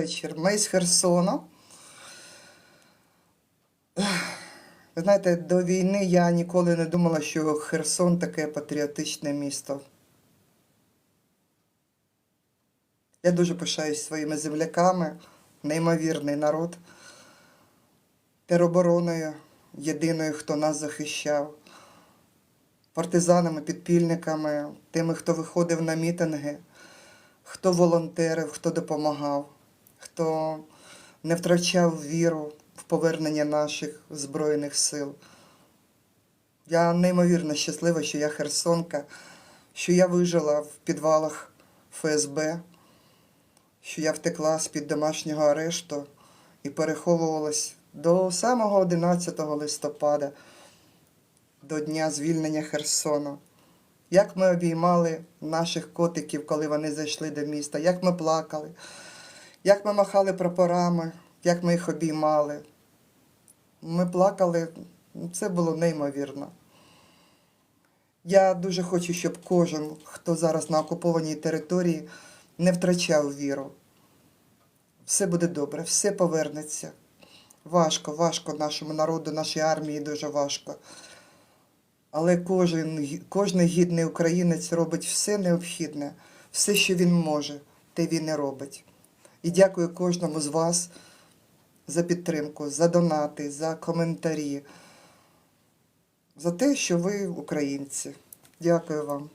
вечір. Ми з Херсона. Ви знаєте, до війни я ніколи не думала, що Херсон таке патріотичне місто. Я дуже пишаюсь своїми земляками, неймовірний народ, теробороною, єдиною, хто нас захищав, партизанами, підпільниками, тими, хто виходив на мітинги, хто волонтерив, хто допомагав, хто не втрачав віру в повернення наших Збройних сил. Я неймовірно щаслива, що я херсонка, що я вижила в підвалах ФСБ, що я втекла з-під домашнього арешту і переховувалась до самого 11 листопада, до дня звільнення Херсону. Як ми обіймали наших котиків, коли вони зайшли до міста, як ми плакали, як ми махали прапорами, як ми їх обіймали. Ми плакали, це було неймовірно. Я дуже хочу, щоб кожен, хто зараз на окупованій території, не втрачав віру. Все буде добре, все повернеться. Важко, важко нашому народу, нашій армії дуже важко. Але кожен, кожен гідний українець робить все необхідне, все, що він може, те він і робить. І дякую кожному з вас за підтримку, за донати, за коментарі, за те, що ви українці. Дякую вам.